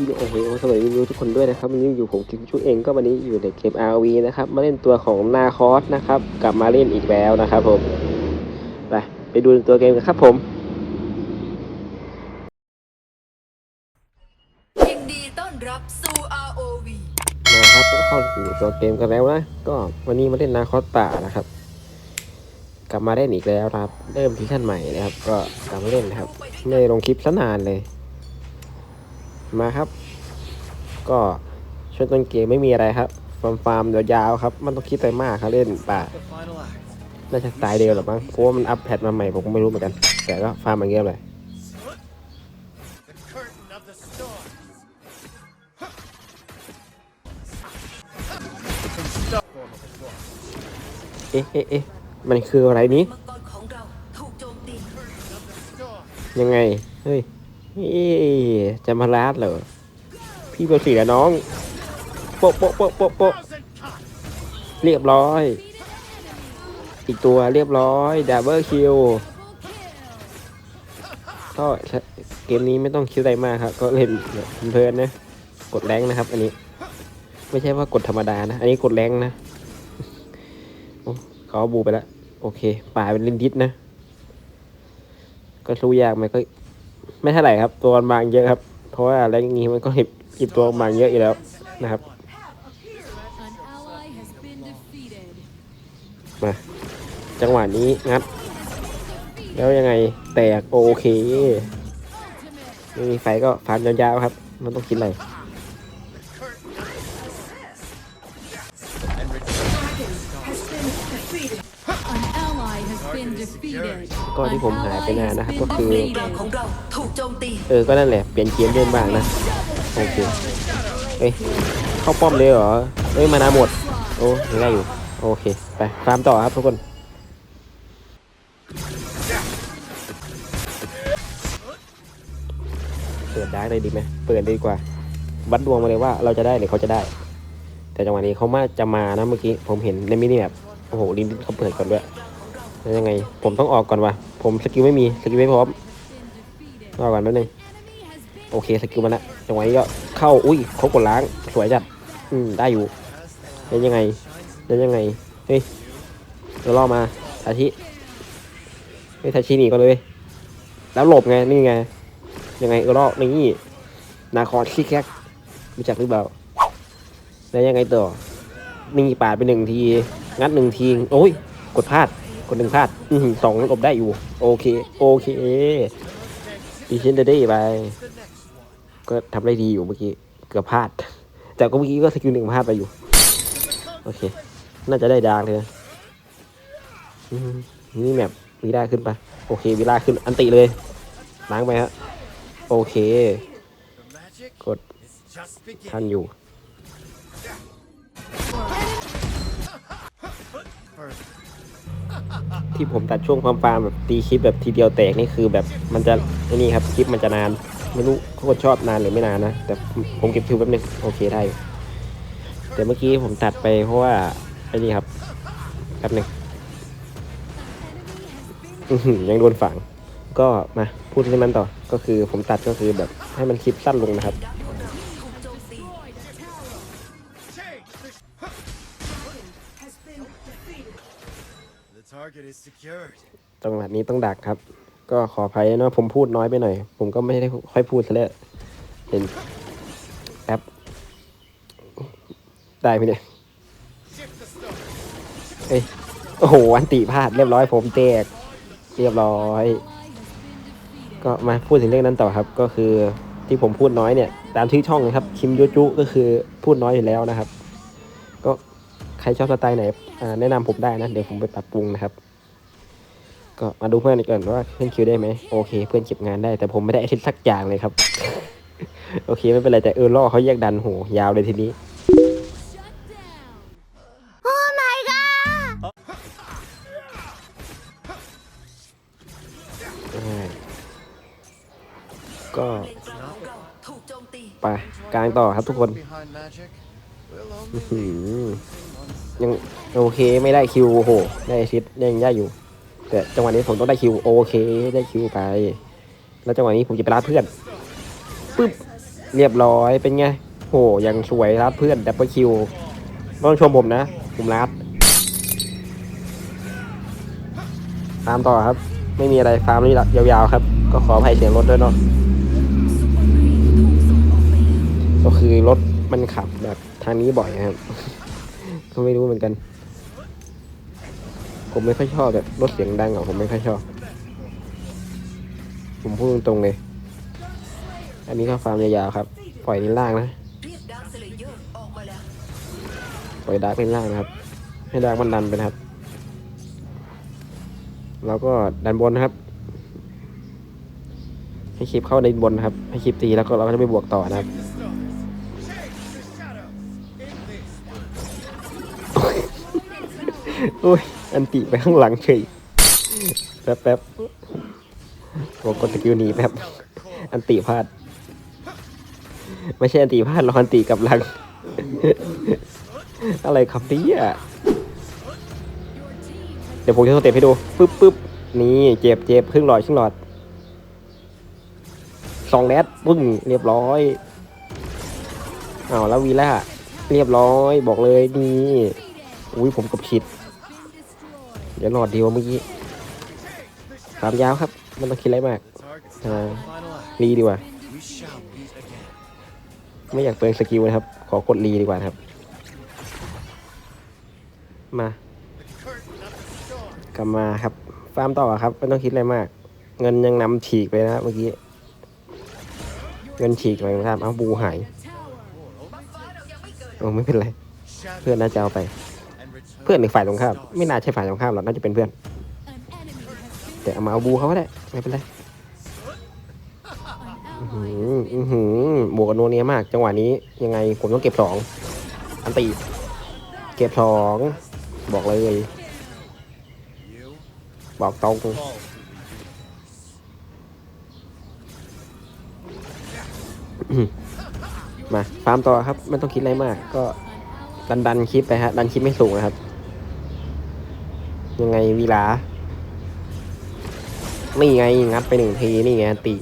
วิดีโอโอ้โหสวัสดีวิวทุกคนด้วยนะครับวันนี้อยู่ผมกิมชูเองก็วันนี้อยู่ในเกม RV นะครับมาเล่นตัวของนาคอสนะครับ กลับมาเล่นอีกแล้วนะครับผม ไปไปดูตัวเกมกันครับผมยินดีต้อนรับสู่ ROV มาครับก็เข้าสู่ตัวเกมกันแล้วนะก็วันนี้มาเล่นนาคอสป่านะครับ กลับมาเล่นอีกแล้วนะครับ เริ่มซีซั่นใหม่นะครับ ก็กลับมาเล่นนะครับไม่ได้ลงคลิปซะนานเลย มาครับ ก็ช่วงต้นเกมไม่มีอะไรครับฟาร์มฟาร์มยาวๆครับ มันต้องคิดอะไรมากครับเล่นป่าน่าจะตล์เดียวหรอมั้งเพราะว่ามันอัปแพทมาใหม่ผมก็ไม่รู้เหมือนกัน แต่ก็ฟาร์มมาเงี้ยเลยเอ๊ะเอ๊ะเอ๊ะมันคืออะไรนี้ ยังไง เฮ้ย เอ๊ะจะมาลาดเหรอ พี่เบอร์สี่แล้วน้อง โปะโปะโปะโปะโปะเรียบร้อย อีกตัวเรียบร้อยดับเบิลคิวก็เกมนี้ไม่ต้องคิดอะไรมากครับ ก็เล่นเพลินๆนะ กดแรงนะครับ อันนี้ ไม่ใช่ว่ากดธรรมดานะ อันนี้กดแรงนะเขาเอาบูไปแล้ว โอเค ป่าเป็นลินดิสนะ ก็สู้ยากไหมก็ ไม่เท่าไหร่ครับ ตัวบางเยอะครับ เพราะว่าแรงนี้มันก็ห็บหยิบตัวบางเยอะอยู่แล้วนะครับ มาจังหวะนี้งัด แล้วยังไงแตกโอเคไม่มีไฟก็ฟาร์มยาวๆครับ มันต้องคิดอะไร ก็ที่ผมหายไปนานนะครับก็คือป้อมเลนของเราถูกโจมตีเออก็นั่นแหละเปลี่ยนเกมเล่นบ้างนะโอเคเอ้ยเข้าป้อมเลยเหรอเอ้ยมานาหมดโอ้ยังได้อยู่โอเคไปฟาร์มต่อครับทุกคนเปิดได้เลยดีไหมเปิดเลยดีกว่า วัดดวงมาเลยว่าเราจะได้หรือเขาจะได้ แต่จังหวะนี้เขามาจะมานะเมื่อกี้ผมเห็นในมินิแบบโอ้โหลินเขาเปิดก่อนด้วย แล้วยังไง ผมต้องออกก่อนวะผมสกิลไม่มีสกิลไม่พร้อมรอก่อนแป๊บนึงโอเคสกิลมาล้วจังหวะนี้ก็เข้าอุ้ยเขากดล้างสวยจัดอืมได้อยู่แล้วยังไงแล้วยังไงเฮ้ยเราล่อมาทาชิเฮ้ยทาชิหนีก่อนเลยแล้วหลบไงนี่ไงยังไงเออล่อนี่นาคอนขี้แคกรู้จักหรือเปล่าแล้วยังไงต่อนี่ปาดไปหนึ่งที งัดหนึ่งที โอ้ย กดพลาด กดหนึ่งพลาดอือหือสองหลบได้อยู่ โอเค โอเคดีเชนเดได้ไป ก็ทำได้ดีอยู่เมื่อกี้ เกือบพลาด แต่ก็เมื่อกี้ก็สกิลหนึ่งพลาดไปอยู่ โอเค น่าจะได้ดาร์กเลยนี่แมปวีล่าขึ้นไปโอเควีล่าขึ้น อันติเลย ล้างไปฮะ โอเค กดทันอยู่ ที่ผมตัดช่วงความฟาร์มแบบตีคลิปแบบทีเดียวแตกนี่คือแบบมันจะไอ้นี่ครับคลิปมันจะนาน ไม่รู้คนชอบนานหรือไม่นานนะ แต่ผมเก็บคิวแป๊บนึงโอเคได้ แต่เมื่อกี้ผมตัดไปเพราะว่าไอ้นี่ครับแป๊บนึงยังโดนฝัง ก็มาพูดเรื่องนั้นต่อ ก็คือผมตัดก็คือแบบให้มันคลิปสั้นลงนะครับ the target is secured. จังหวะนี้ต้องดักครับ ก็ขออภัยเนาะผมพูดน้อยไปหน่อย ผมก็ไม่ได้ค่อยพูดซะแล้วเห็นแป๊บได้ไหมเนี่ยเอ้ยโอ้โหอันติพลาดเรียบร้อยผมแตกเรียบร้อย ก็มาพูดถึงเรื่องนั้นต่อครับ ก็คือที่ผมพูดน้อยเนี่ย ตามชื่ช่องนะครับคิมยูจุก็คือพูดน้อยอยู่แล้วนะครับ ก็ใครชอบสไตล์ไหนแนะนำผมได้นะ เดี๋ยวผมไปปรับปรุงนะครับ ก็มาดูเพื่อนก่อนว่าเพื่อนคิวได้ไหมโอเค เพื่อนเก็บงานได้แต่ผมไม่ได้อาทิตย์สักอย่างเลยครับ โอเคไม่เป็นไรแต่เออล่อเขาแยกดันโหยาวเลยทีนี้อ่าก็เลนกลางของเราถูกโจมตีไปกลางต่อครับทุกคน Behind magic will อื้อ only หือ one ยังโอเคไม่ได้คิวโอ้โห ได้อาทิตย์ยังได้อยู่ แต่จังหวะนี้ผมต้องได้คิวโอเคได้คิวไป แล้วจังหวะนี้ผมจะไปรับเพื่อนปึ๊บเรียบร้อยเป็นไงโหยังสวยรัดเพื่อนดับเบิลคิวต้องชมผมนะ ผมรัดตามต่อครับ ไม่มีอะไรฟาร์มนี่ยาวๆครับ ก็ขออภัยเสียงรถด้วยเนาะก็คือรถมันขับแบบทางนี้บ่อยนะครับก็ไม่รู้เหมือนกัน ผมไม่ค่อยชอบแบบรถเสียงดังอะผมไม่ค่อยชอบ ผมพูดตรงๆเลย อันนี้ก็ฟาร์มยาวๆครับ ปล่อยลิ้นล่างนะ ปล่อยดาร์กลิ้นล่างนะครับ ให้ดาร์กมันดันไปนะครับ แล้วก็ดันบนนะครับ ให้คลิปเข้าในบนนะครับ ให้คลิปตีแล้วก็เราก็จะไปบวกต่อนะครับ โอ้ย อันติไปข้างหลังเฉย แป๊บแป๊บผมกดสกิลหนีแป๊บ อันติพลาด ไม่ใช่อันติพลาดหรอกอันติกับหลัง อะไรครับเนี่ยเดี๋ยวผมจะสเต็ปให้ดู ปึ๊บปึ๊บนี่เจ็บเจ็บครึ่งหลอดครึ่งหลอดสองแรดปึ้ง เรียบร้อยอ้าวแล้ววีล่าเรียบร้อยบอกเลยนี่ อุ้ยผมกับฉิด เดี๋ยวหลอดเดียวเมื่อกี้สามยาวครับมันต้องคิดอะไรมากรีดีกว่า ไม่อยากเปลืองสกิลนะครับ ขอกดรีดีกว่าครับ มากลับมาครับ ฟาร์มต่อครับ ไม่ต้องคิดอะไรมาก เงินยังนำฉีกไปนะเมื่อกี้ เงินฉีกไปนะครับ เอาบูหายโอ้ไม่เป็นไร เพื่อนน่าจะเอาไป เพื่อนในฝ่ายตรงข้าม ไม่น่าใช่ฝ่ายตรงข้ามหรอกน่าจะเป็นเพื่อน แต่เอามาเอาบูเขาก็ได้ไม่เป็นไรอืมอือหือบวกกันโนวเนียมาก จังหวะนี้ยังไงผมต้องเก็บสองอันตีเก็บสองบอกเลย บอกตรงมาฟาร์มต่อครับไม่ต้องคิดอะไรมากก็ ดันดันคลิปไปฮะ ดันคลิปไม่สูงนะครับ ยังไงวีลานี่ไงงัดไปหนึ่งทีนี่ไงติ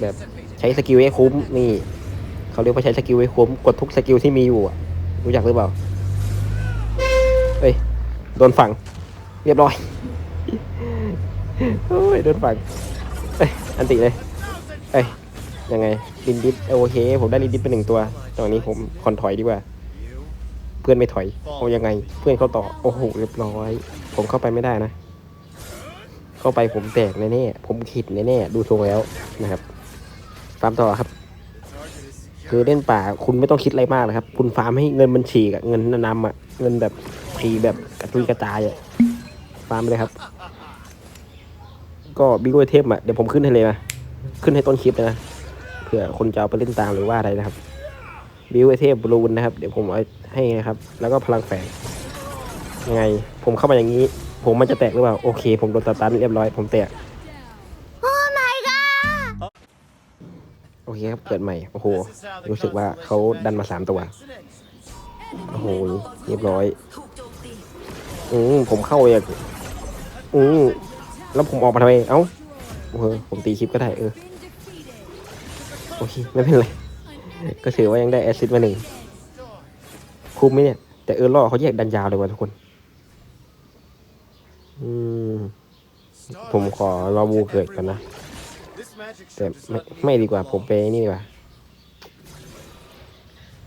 แบบใช้สกิลให้คุ้มนี่เขาเรียกว่าใช้สกิลให้คุ้มกดทุกสกิลที่มีอยู่อะรู้จักหรือเปล่าเอ้ยโดนฝัง เรียบร้อยโอ้ยโดนฝังเอ้ยอันติเลยเอ้ยยังไงลินดิสโอเคผมได้ลินดิสไปหนึ่งตัวตอนนี้ผมคอนถอยดีกว่า พื่อนไม่ถอยเอายังไง เพื่อนเขาต่อโอ้โหเรียบร้อย ผมเข้าไปไม่ได้นะ เข้าไปผมแตกแน่ๆผมขิดแน่ๆดูทรงแล้วนะครับฟาร์มต่อครับ target is คือ secure. เล่นป่าคุณไม่ต้องคิดอะไรมากนะครับ คุณฟาร์มให้เงินมันฉีกอะเงินนำอะเงินแบบฉีแบบกระจุยกระจายอะฟาร์มไปเลยครับ ก็บิ๊กไอเทมอะเดี๋ยวผมขึ้นให้เลยนะขึ้นให้ต้นคลิปเลยนะเผื่อคนจะเอาไปเล่นตามหรือว่าอะไรนะครับ บิวไอเทมบลูนนะครับ เดี๋ยวผมเอาให้นะครับ แล้วก็พลังแฝงยังไง ผมเข้ามาอย่างนี้ ผมมันจะแตกหรือเปล่า โอเค ผมโดนตาตันเรียบร้อย ผมแตกโอเคครับ เกิดใหม่ โอ้โห This is how the รู้สึกว่าเขาดันมาสามตัว โอ้โห เรียบร้อยถูกโจมตีอืมผมเข้าเลยอะอืมแล้วผมออกมาทำไม เอ้า โอ้โห ผมตีคลิปก็ได้ เออ โอเค ไม่เป็นไร ก็ถือว่ายังได้แอสซิสต์มาหนึ่งคุ้มไหมเนี่ย แต่เออล่อเขาแยกดันยาวเลยว่ะทุกคน อืม ผมขอรอวูเกิดก่อนนะ แต่ไม่ไม่ดีกว่าผมไปนี่ดีกว่า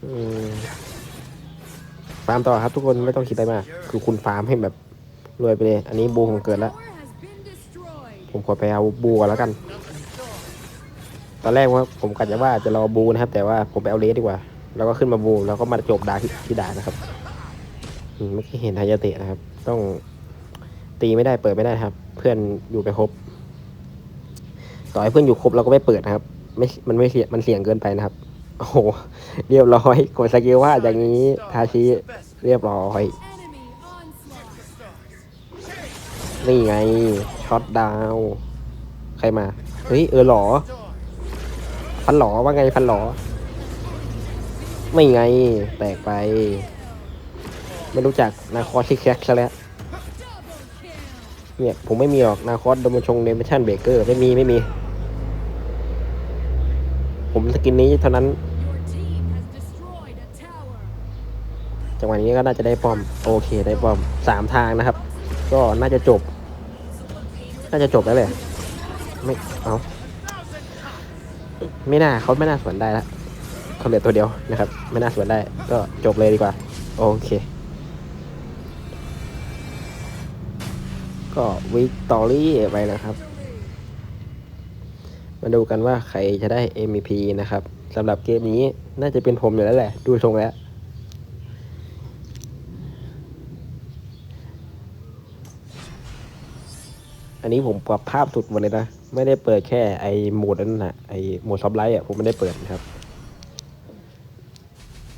อืม ฟาร์มต่อครับทุกคนไม่ต้องคิดอะไรมาก คือคุณฟาร์มให้แบบรวยไปเลย อันนี้บูผมเกิดแล้ว ผมขอไปเอาบูก่อนแล้วกัน ตอนแรกว่าผมกะจะว่าจะรอบูนะครับ แต่ว่าผมไปเอาเลสดีกว่า แล้วก็ขึ้นมาบูแล้วก็มาจบดาที่ที่ดานะครับอืมไม่เคยเห็นไฮยาเตะนะครับ ต้องตีไม่ได้เปิดไม่ได้ครับ เพื่อนอยู่ไปครบต่อให้เพื่อนอยู่ครบเราก็ไม่เปิดนะครับ ไม่มันไม่เสี่ยงมันเสี่ยงเกินไปนะครับ โอ้โหเรียบร้อยกดสกิลว่าอย่างนี้ทาชิเรียบร้อยนี่ไงช็อตดาว ใครมา เฮ้ย เออหรอ พันหลอว่าไงพันหลอ ไม่ไง แตกไป ไม่รู้จักนาคอสที่แคกซะแล้วเนี่ยผมไม่มีหรอกนาคอสโดมชงเดมชั่นเบเกอร์ไม่มีไม่มี ผมสกินนี้เท่านั้น จังหวะนี้ก็น่าจะได้ป้อม โอเคได้ป้อมสามทางนะครับ ก็น่าจะจบ น่าจะจบแล้วแหละไม่เอ้า ไม่น่าเขาไม่น่าสวนได้ละเขาเหลือตัวเดียวนะครับ ไม่น่าสวนได้ ก็จบเลยดีกว่า โอเค ก็วิกตอรี่ไปนะครับ มาดูกันว่าใครจะได้ MVP นะครับสำหรับเกมนี้น่าจะเป็นผมอยู่แล้วแหละ ดูทรงแล้วอันนี้ผมปรับภาพสุดหมดเลยนะ ไม่ได้เปิดแค่ไอโหมดนั้นนะไอโหมดซับไลท์อะผมไม่ได้เปิดนะครับ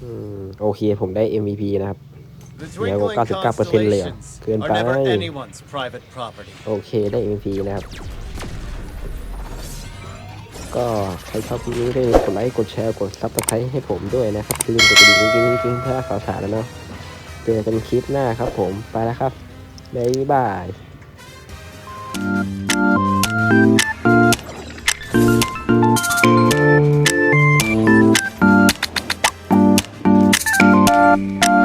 อืมโอเคผมได้ MVP นะครับ The Yeah, well, twinkling 99%เลยอะ constellations เกิน are ไป never anyone's private property. โอเคได้ MVP นะครับ ก็ใครชอบคลิปนี้ก็อย่าลืมกดไลค์กดแชร์กดซับสไครต์ให้ผมด้วยนะครับอย่าลืมกดกระดิ่งจริงๆจริงๆเพื่อข่าวสารแล้วเนาะเจอกันคลิปหน้าครับผมไปแล้วครับบ๊ายบาย Thank you.